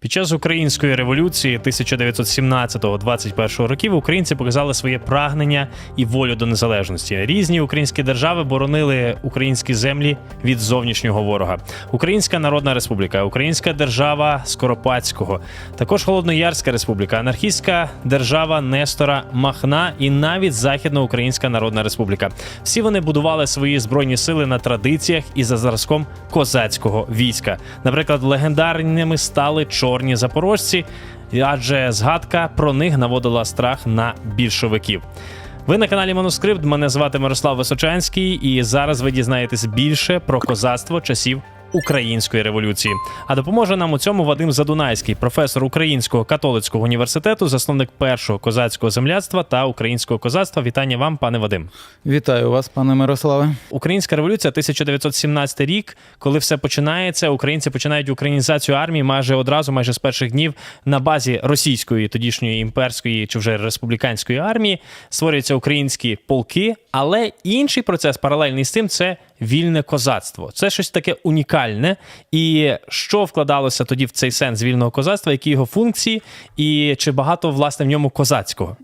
Під час української революції 1917-21 років українці показали своє прагнення і волю до незалежності. Різні українські держави боронили українські землі від зовнішнього ворога. Українська Народна Республіка, Українська держава Скоропадського, також Холодноярська Республіка, анархістська держава Нестора Махна і навіть Західноукраїнська Народна Республіка. Всі вони будували свої збройні сили на традиціях і за зразком козацького війська. Наприклад, легендарними стали чорні запорожці, адже згадка про них наводила страх на більшовиків. Ви на каналі Манускрипт. Мене звати Мирослав Височанський, і зараз ви дізнаєтесь більше про козацтво часів. Української революції, а допоможе нам у цьому Вадим Задунайський, професор Українського католицького університету, засновник першого козацького земляцтва та українського козацтва. Вітання вам, пане Вадим. Вітаю вас, пане Мирославе. Українська революція 1917 рік, коли все починається, українці починають українізацію армії майже одразу, майже з перших днів на базі російської тодішньої імперської чи вже республіканської армії створюються українські полки. Але інший процес паралельний з цим це вільне козацтво. Це щось таке унікальне. І що вкладалося тоді в цей сенс вільного козацтва, які його функції, і чи багато власне в ньому козацького?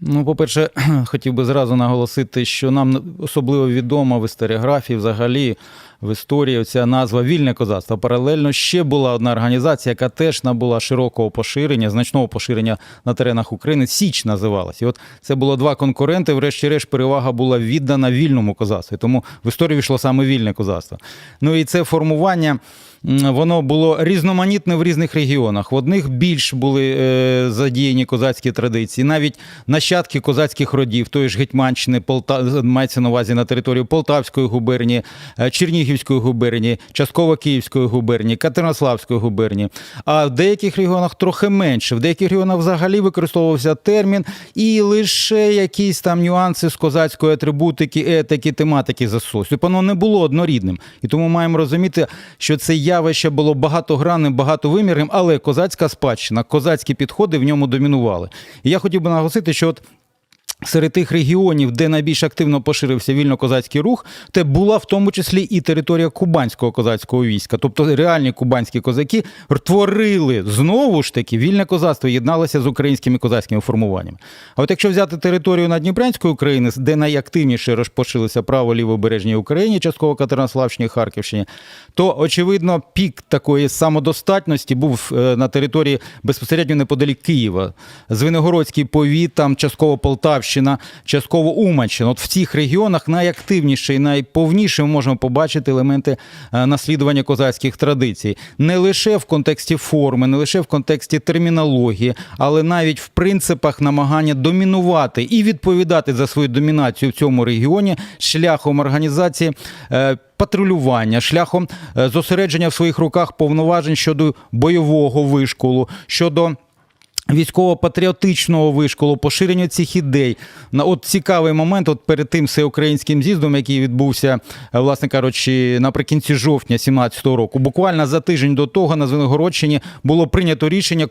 Ну, по-перше, хотів би зразу наголосити, що нам особливо відомо в історіографії, взагалі в історії ця назва вільне козацтво. Паралельно ще була одна організація, яка теж набула широкого поширення, значного поширення на теренах України. Січ називалась. І от це було два конкуренти. Врешті-решт, перевага була віддана вільному козацтву. Тому в історію війшло саме вільне козацтво. Ну і це формування. Воно було різноманітне в різних регіонах. В одних більш були е, задіяні козацькі традиції, навіть нащадки козацьких родів, тої ж Гетьманщини, Полта... мається на увазі на території Полтавської губернії, е, Чернігівської губернії, частково Київської губернії, Катеринославської губернії. А в деяких регіонах трохи менше. В деяких регіонах взагалі використовувався термін, і лише якісь там нюанси з козацької атрибутики, етики, тематики. Тобто Воно не було однорідним. І тому маємо розуміти, що це явище було багатогранним, багатовимірним, але козацька спадщина, козацькі підходи в ньому домінували. І я хотів би наголосити, що от Серед тих регіонів, де найбільш активно поширився вільно-козацький рух, це була в тому числі і територія кубанського козацького війська. Тобто реальні кубанські козаки творили знову ж таки вільне козацтво, єдналося з українськими козацькими формуваннями. А от якщо взяти територію Надніпрянської України, де найактивніше розпошилися право лівобережній Україні, частково Катеринославщині, Харківщині, то очевидно пік такої самодостатності був е, на території безпосередньо неподалік Києва. Звенигородський повіт, там частково Полтавщина, частково Уманщина. От в цих регіонах найактивніше і найповніше ми можемо побачити елементи е, наслідування козацьких традицій. Не лише в контексті форми, не лише в контексті термінології, але навіть в принципах намагання домінувати і відповідати за свою домінацію в цьому регіоні шляхом організації. е, Патрулювання шляхом е, зосередження в своїх руках повноважень щодо бойового вишколу, щодо Військово-патріотичного вишколу, поширення цих ідей. На от цікавий момент, от перед тим всеукраїнським з'їздом, який відбувся, е, власне кажучи, наприкінці жовтня 17-го року. Буквально за тиждень до того на Звенигородщині було прийнято рішення,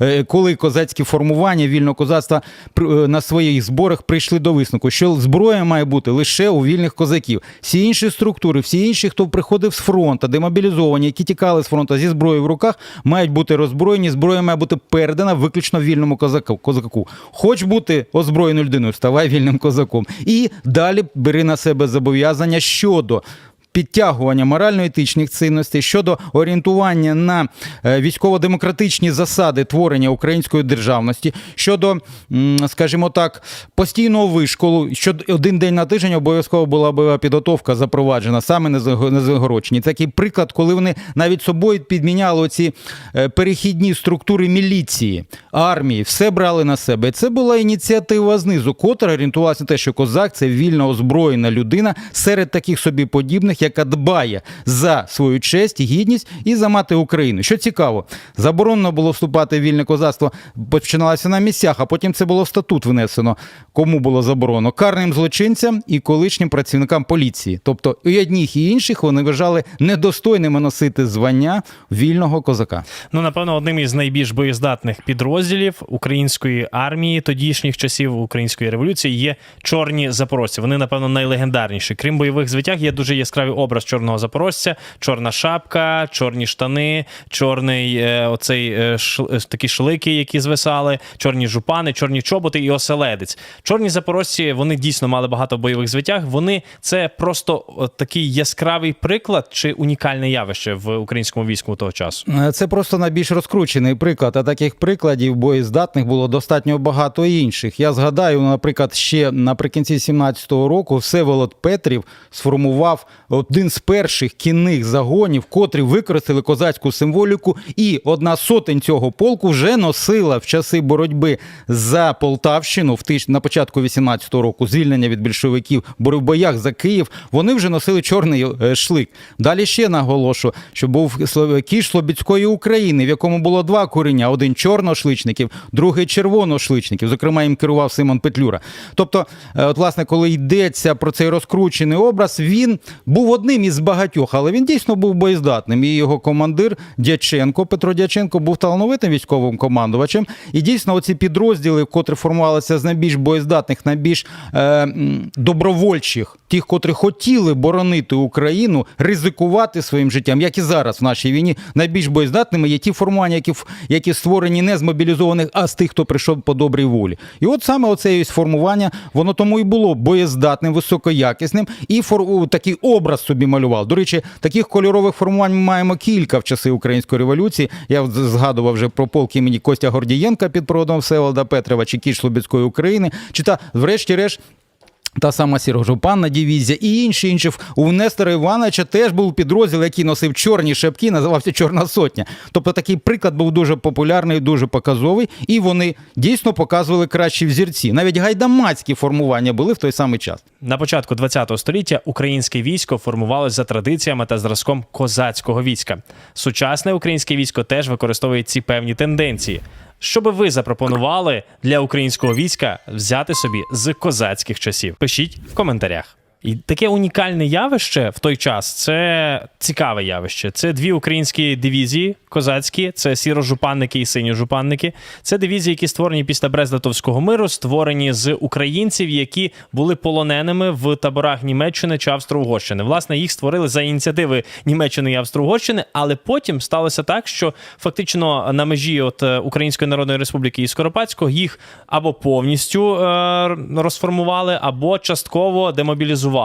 е, коли козацькі формування вільного козацтва е, на своїх зборах прийшли до висновку, що зброя має бути лише у вільних козаків. Всі інші структури, всі інші, хто приходив з фронту, демобілізовані, які тікали з фронту зі зброєю в руках, мають бути роззброєні. Зброя має бути передана виключно вільному козаку. козаку. Хоч бути озброєною людиною, ставай вільним козаком. І далі бери на себе зобов'язання щодо. Підтягування морально-етичних цінностей щодо орієнтування на е, військово-демократичні засади творення української державності, щодо, скажімо так, постійного вишколу, що один день на тиждень обов'язково була бойова підготовка запроваджена саме Звенго- Такий приклад, коли вони навіть собою підміняли оці е, перехідні структури міліції, армії, все брали на себе. Це була ініціатива знизу, котра орієнтувалася на те, що козак це вільно озброєна людина серед таких собі подібних, яка дбає за свою честь, гідність і за мати Україну. Що цікаво, заборонено було вступати в вільне козацтво, починалося на місцях, а потім це було в статут внесено. Кому було заборонено? Карним злочинцям і колишнім працівникам поліції. Тобто і одних, і інших вони вважали недостойними носити звання вільного козака. Ну, напевно, одним із найбільш боєздатних підрозділів української армії тодішніх часів української революції є чорні запорожці. Вони, напевно, найлегендарніші. Крім бойових звитяг, є дуже яскраві образ чорного запорожця, чорна шапка, чорні штани, чорний е, оцей е, ш, е, такі шлики, які звисали, чорні жупани, чорні чоботи і оселедець. Чорні запорожці вони дійсно мали багато бойових звитяг. Вони це просто такий яскравий приклад чи унікальне явище в українському війську того часу. Е, Це просто найбільш розкручений приклад. А таких прикладів боєздатних було достатньо багато інших. Я згадаю, наприклад, ще наприкінці 17-го року Всеволод Петрів сформував один з перших кінних загонів, котрі використали козацьку символіку, і одна сотень цього полку вже носила в часи боротьби за Полтавщину в тиж... на початку 18-го року звільнення від більшовиків, в боях за Київ. Вони вже носили чорний е, шлик. Далі ще наголошу, що був кіш Слобідської України, в якому було два курення: один чорношличників, другий червоношличників. Зокрема, їм керував Симон Петлюра. Тобто, е, от, власне, коли йдеться про цей розкручений образ, він був одним із багатьох, але він дійсно був боєздатним. І його командир Дяченко, Петро Дяченко, був талановитим військовим командувачем. І дійсно, оці підрозділи, котрі формувалися з найбільш боєздатних, найбільш е, добровольчих, тих, котрі хотіли боронити Україну, ризикувати своїм життям, як і зараз в нашій війні, найбільш боєздатними є ті формування, які, які створені не з мобілізованих, а з тих, хто прийшов по добрій волі. І от саме оце формування, воно тому і було боєздатним, високоякісним, і фор... такий образ собі малював. До речі, таких кольорових формувань ми маємо кілька в часи української революції. Я згадував вже про полк імені Костя Гордієнка під проводом Всеволода Петрова чи Кіш Слобідської України, чи та, врешті-решт, та сама Сірожупанна дивізія і інші інші. У Нестора Івановича теж був підрозділ, який носив чорні шапки, називався Чорна Сотня. Тобто такий приклад був дуже популярний, дуже показовий, і вони дійсно показували кращі взірці. Навіть гайдамацькі формування були в той самий час. На початку ХХ століття українське військо формувалось за традиціями та зразком козацького війська. Сучасне українське військо теж використовує ці певні тенденції. Що би ви запропонували для українського війська взяти собі з козацьких часів? Пишіть в коментарях. І таке унікальне явище в той час це цікаве явище. Це дві українські дивізії козацькі, це сіро-жупанники і синьо-жупанники. Це дивізії, які створені після Брест-Литовського миру, створені з українців, які були полоненими в таборах Німеччини чи Австро-Угорщини. Власне, їх створили за ініціативи Німеччини і Австро-Угорщини, але потім сталося так, що фактично на межі от е, Української Народної Республіки і Скоропадського їх або повністю е, розформували, або частково демобілізували.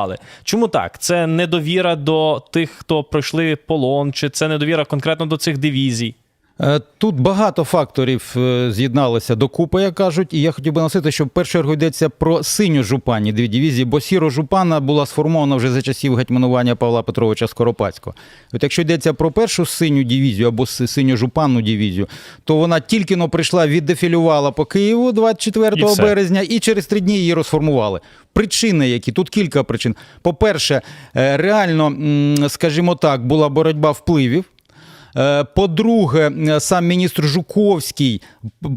Чому так? Це недовіра до тих, хто пройшли полон, чи це недовіра конкретно до цих дивізій? Е, Тут багато факторів е, з'єдналися докупи, як кажуть, і я хотів би носити, що в першу чергу йдеться про синю жупані дві дивізії, бо сіро жупана була сформована вже за часів гетьманування Павла Петровича Скоропадського. От якщо йдеться про першу синю дивізію або синю жупанну дивізію, то вона тільки но прийшла, віддефілювала по Києву 24 І березня, і через три дні її розформували. Причини, які тут кілька причин. По-перше, е, реально, скажімо так, була боротьба впливів. Е, По-друге, е, сам міністр Жуковський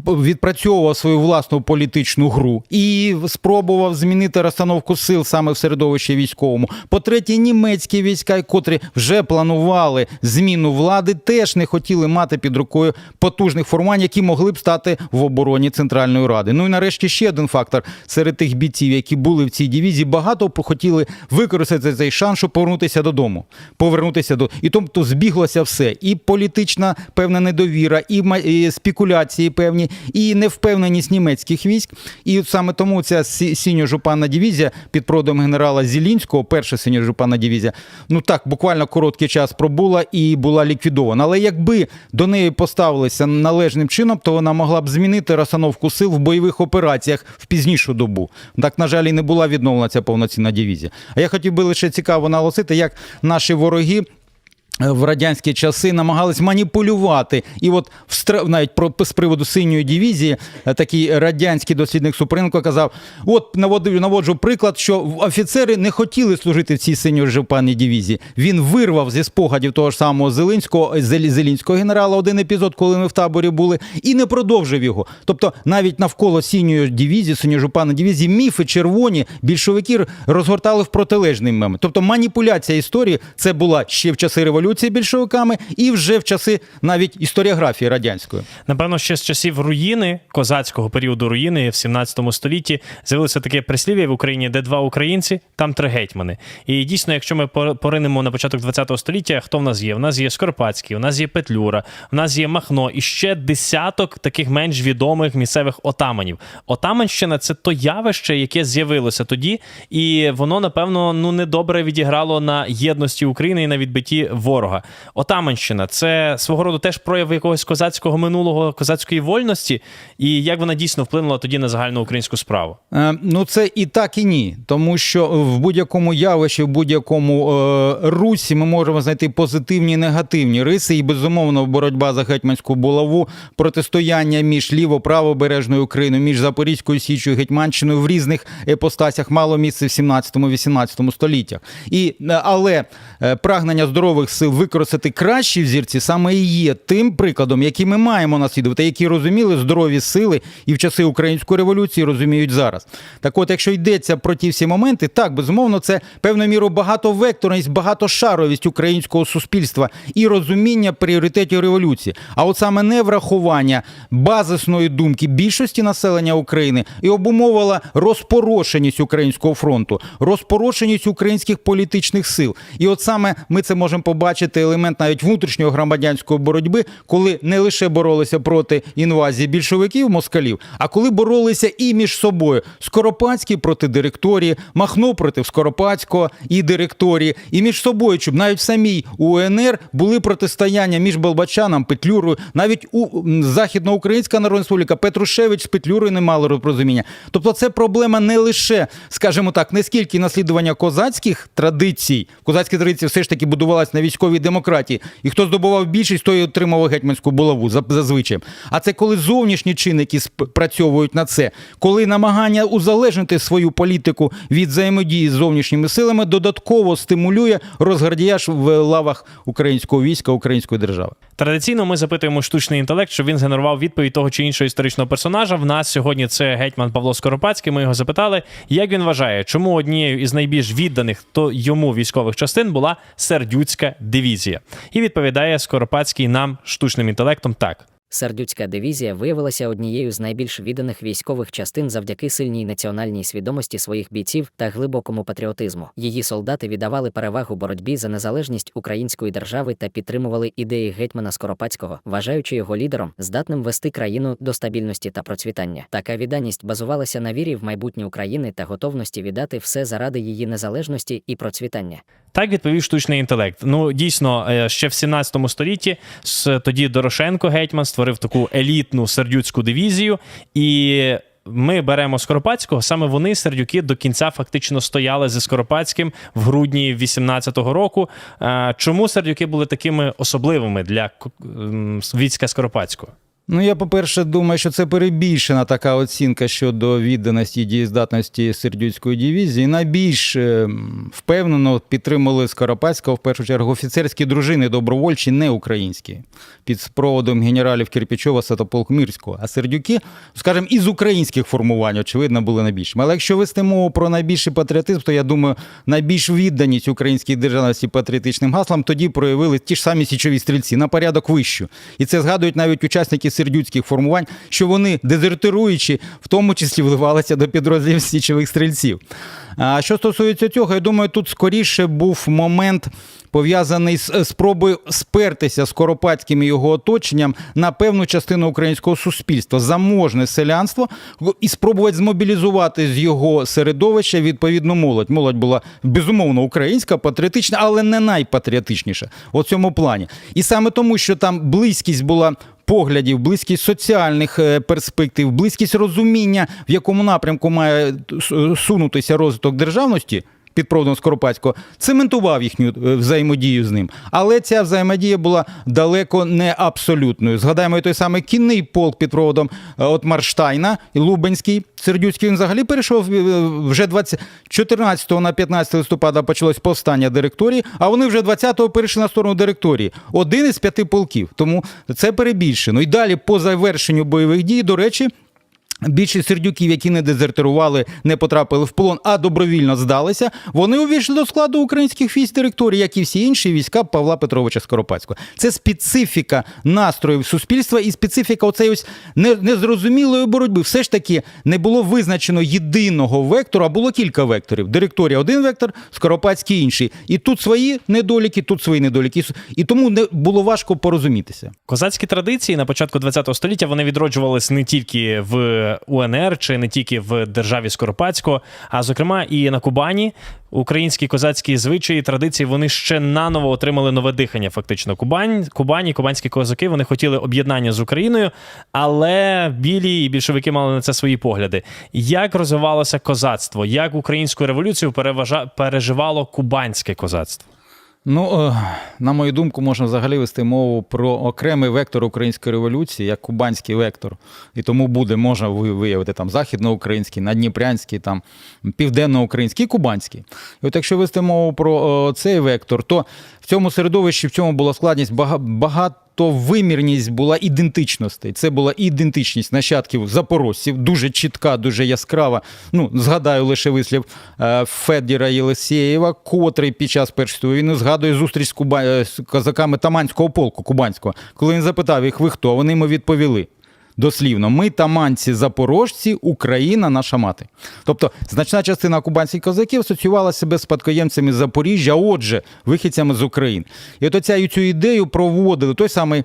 відпрацьовував свою власну політичну гру і спробував змінити розстановку сил саме в середовищі військовому. По-третє, німецькі війська, котрі вже планували зміну влади, теж не хотіли мати під рукою потужних формувань, які могли б стати в обороні Центральної Ради. Ну і нарешті ще один фактор серед тих бійців, які були в цій дивізії, багато хотіли використати цей шанс, щоб повернутися додому. Повернутися до і тобто збіглося все. І політична певна недовіра, і, спекуляції певні, і невпевненість німецьких військ. І от саме тому ця синьо-жупанна дивізія під проводом генерала Зілінського, перша синьо-жупанна дивізія, ну так, буквально короткий час пробула і була ліквідована. Але якби до неї поставилися належним чином, то вона могла б змінити розстановку сил в бойових операціях в пізнішу добу. Так, на жаль, і не була відновлена ця повноцінна дивізія. А я хотів би лише цікаво наголосити, як наші вороги. Е, В радянські часи намагались маніпулювати, і от навіть про з приводу синьої дивізії е, такий радянський дослідник Супринко казав: от наводив наводжу приклад, що офіцери не хотіли служити в цій синьо-жупанній дивізії. Він вирвав зі спогадів того ж самого Зеленського Зел- Зелінського генерала один епізод, коли ми в таборі були, і не продовжив його. Тобто, навіть навколо синьої дивізії, синьо-жупанної дивізії, міфи червоні більшовики розгортали в протилежний момент. Тобто маніпуляція історії це була ще в часи революції. Революції більшовиками, і вже в часи навіть історіографії радянської. Напевно, ще з часів руїни, козацького періоду руїни в 17 столітті з'явилося таке прислів'я в Україні, де два українці, там три гетьмани. І дійсно, якщо ми пор- поринемо на початок 20 століття, хто в нас є? У нас є Скоропадський, у нас є Петлюра, у нас є Махно і ще десяток таких менш відомих місцевих отаманів. Отаманщина це то явище, яке з'явилося тоді, і воно, напевно, ну недобре відіграло на єдності України і на відбитті ворога. Отаманщина це свого роду теж прояв якогось козацького минулого, козацької вольності, і як вона дійсно вплинула тоді на загальну українську справу. Е, Ну, це і так, і ні. Тому що в будь-якому явищі, в будь-якому е, русі ми можемо знайти позитивні і негативні риси. І безумовно, боротьба за гетьманську булаву, протистояння між ліво-правобережною Україною, між Запорізькою Січою Гетьманщиною в різних епостасях мало місце в 17-18 століттях. І, е, але е, прагнення здорових сил використати кращі взірці саме і є тим прикладом, який ми маємо наслідувати, які розуміли здорові сили і в часи української революції розуміють зараз. Так от, якщо йдеться про ті всі моменти, так безумовно, це певною мірою багатовекторність, багатошаровість українського суспільства і розуміння пріоритетів революції. А от саме не врахування базисної думки більшості населення України і обумовила розпорошеність українського фронту, розпорошеність українських політичних сил. І от саме ми це можемо побачити елемент навіть внутрішньої громадянської боротьби, коли не лише боролися проти інвазії більшовиків, москалів, а коли боролися і між собою Скоропадський проти директорії, Махно проти Скоропадського і директорії, і між собою, щоб навіть в самій УНР були протистояння між Болбачаном, Петлюрою, навіть у Західноукраїнська Народна Республіка Петрушевич з Петлюрою не мали розуміння. Тобто, це проблема не лише, скажімо так, не скільки наслідування козацьких традицій. Козацькі традиції все ж таки будувалися на військовій демократії. І хто здобував більшість, той отримав гетьманську булаву за- зазвичай. А це коли зовнішні чинники спрацьовують на це, коли намагання узалежнити свою політику від взаємодії з зовнішніми силами додатково стимулює розгардіяж в лавах українського війська, української держави. Традиційно ми запитуємо штучний інтелект, щоб він згенерував відповідь того чи іншого історичного персонажа. В нас сьогодні це гетьман Павло Скоропадський. Ми його запитали, як він вважає, чому однією із найбільш відданих то йому військових частин була сердюцька дивізія. І відповідає Скоропадський нам штучним інтелектом так. Сердюцька дивізія виявилася однією з найбільш відданих військових частин завдяки сильній національній свідомості своїх бійців та глибокому патріотизму. Її солдати віддавали перевагу боротьбі за незалежність української держави та підтримували ідеї гетьмана Скоропадського, вважаючи його лідером, здатним вести країну до стабільності та процвітання. Така відданість базувалася на вірі в майбутнє України та готовності віддати все заради її незалежності і процвітання. Так відповів штучний інтелект. Ну дійсно, е, ще в 17 столітті с- тоді Дорошенко гетьман створив таку елітну сердюцьку дивізію, і ми беремо Скоропадського. Саме вони, сердюки, до кінця фактично стояли зі Скоропадським в грудні 18-го року. Е, Чому сердюки були такими особливими для війська Скоропадського? Ну, я, по-перше, думаю, що це перебільшена така оцінка щодо відданості і дієздатності Сердюцької дивізії. Найбільш е, впевнено підтримали Скоропадського, в першу чергу, офіцерські дружини добровольчі, не українські, під спроводом генералів Кирпічова, Святополк Мірського. А сердюки, скажімо, із українських формувань, очевидно, були найбільшими. Але якщо вести мову про найбільший патріотизм, то я думаю, найбільш відданість українській державності патріотичним гаслам тоді проявили ті ж самі січові стрільці на порядок вищу. І це згадують навіть учасники сердюцьких формувань, що вони дезертируючи, в тому числі вливалися до підрозділів січових стрільців. А що стосується цього, я думаю, тут скоріше був момент пов'язаний з спробою спертися Скоропадським і його оточенням на певну частину українського суспільства, заможне селянство, і спробувати змобілізувати з його середовища відповідну молодь. Молодь була безумовно українська, патріотична, але не найпатріотичніша у цьому плані. І саме тому, що там близькість була поглядів, близькість соціальних е, перспектив, близькість розуміння, в якому напрямку має сунутися розвиток державності. Під проводом Скоропадського цементував їхню е, взаємодію з ним. Але ця взаємодія була далеко не абсолютною. Згадаємо і той самий кінний полк під проводом е, от Марштайна, Лубенський, Сердюцький. Він взагалі перейшов е, вже 20, 14 на 15 листопада почалось повстання директорії, а вони вже 20-го перейшли на сторону директорії. Один із п'яти полків. Тому це перебільшено. І далі, по завершенню бойових дій, до речі. Більшість сердюків, які не дезертирували, не потрапили в полон, а добровільно здалися, вони увійшли до складу українських військ директорії, як і всі інші війська Павла Петровича Скоропадського. Це специфіка настроїв суспільства і специфіка оцеї ось незрозумілої боротьби. Все ж таки не було визначено єдиного вектору, а було кілька векторів. Директорія один вектор, Скоропадський інший. І тут свої недоліки, тут свої недоліки. І тому не було важко порозумітися. Козацькі традиції на початку ХХ століття вони відроджувались не тільки в УНР чи не тільки в державі Скоропадського, а зокрема і на Кубані. Українські козацькі звичаї, традиції вони ще наново отримали нове дихання. Фактично, Кубань, Кубані, кубанські козаки вони хотіли об'єднання з Україною, але білі і більшовики мали на це свої погляди. Як розвивалося козацтво? Як українську революцію переважа... переживало кубанське козацтво? Ну, е, на мою думку, можна взагалі вести мову про окремий вектор української революції, як кубанський вектор. І тому буде, можна виявити там західноукраїнський, надніпрянський, там південноукраїнський кубанський. І от якщо вести мову про е, цей вектор, то в цьому середовищі в цьому була складність бага- багато. То вимірність була ідентичностей. Це була ідентичність нащадків запорожців, дуже чітка, дуже яскрава. Ну, згадаю лише вислів е, Федіра Єлисєєва, котрий під час першої війни згадує зустріч з, куба... з козаками Таманського полку Кубанського. Коли він запитав їх, ви хто? Вони йому відповіли. Дослівно, ми таманці запорожці, Україна наша мати. Тобто значна частина кубанських козаків асоціювала себе спадкоємцями Запоріжжя, отже, вихідцями з України. І от оця, цю ідею проводили той самий.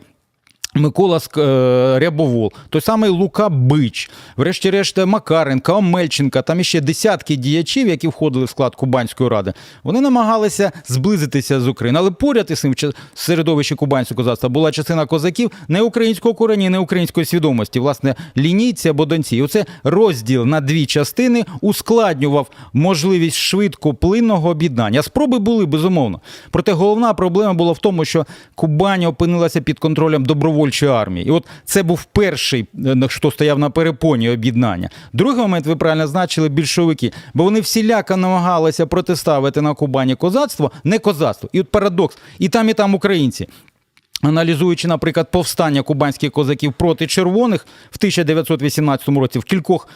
Микола е, Рябовол, той самий Лука Бич, врешті-решт Макаренка, Омельченка, там іще десятки діячів, які входили в склад Кубанської ради, вони намагалися зблизитися з Україною. Але поряд із цим середовищі кубанського козацтва була частина козаків не українського корення, не української свідомості, власне, лінійці або донці. І оце розділ на дві частини ускладнював можливість швидко плинного об'єднання. Спроби були безумовно. Проте головна проблема була в тому, що Кубань опинилася під контролем добровольчої армії. І от це був перший, е, хто стояв на перепоні об'єднання. Другий момент, ви правильно значили, більшовики, бо вони всіляко намагалися протиставити на Кубані козацтво, не козацтво. І от парадокс, і там, і там українці. Аналізуючи, наприклад, повстання кубанських козаків проти червоних в 1918 році в кількох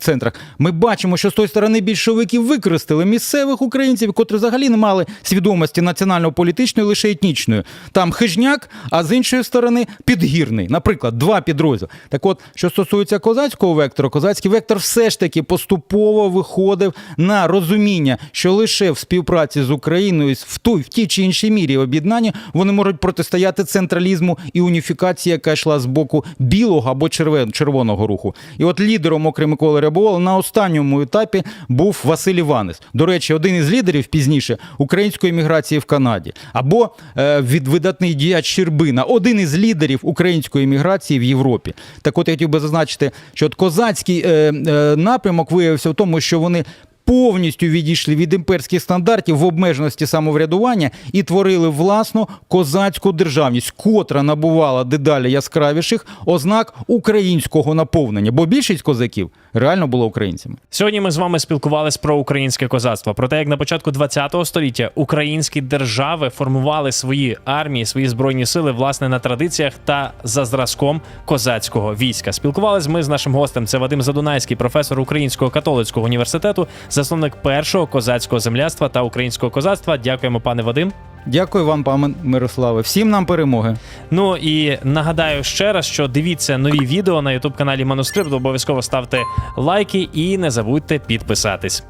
центрах, ми бачимо, що з тої сторони більшовики використали місцевих українців, котрі взагалі не мали свідомості національно-політичної, лише етнічної. Там хижняк, а з іншої сторони підгірний. Наприклад, два підрозділи. Так от, що стосується козацького вектора, козацький вектор все ж таки поступово виходив на розуміння, що лише в співпраці з Україною в той в тій чи іншій мірі об'єднання вони можуть протистояти централізму і уніфікації, яка йшла з боку білого або червоного руху. І от лідером, окрім Миколи Рябовола, на останньому етапі був Василь Іванець. До речі, один із лідерів пізніше української міграції в Канаді, або е, від видатний діяч Щербина, один із лідерів української міграції в Європі. Так от я хотів би зазначити, що от козацький е, е, напрямок виявився в тому, що вони повністю відійшли від імперських стандартів в обмеженості самоврядування і творили власну козацьку державність, котра набувала дедалі яскравіших ознак українського наповнення, бо більшість козаків реально було українцями. Сьогодні ми з вами спілкувались про українське козацтво, про те, як на початку ХХ століття українські держави формували свої армії, свої збройні сили власне на традиціях та за зразком козацького війська. Спілкувались ми з нашим гостем. Це Вадим Задунайський, професор Українського католицького університету, засновник першого козацького земляства та українського козацтва. Дякуємо, пане Вадим. Дякую вам, пане Мирославе. Всім нам перемоги. Ну і нагадаю ще раз, що дивіться нові відео на ютуб каналі Манускрипт. Обов'язково ставте лайки і не забудьте підписатись.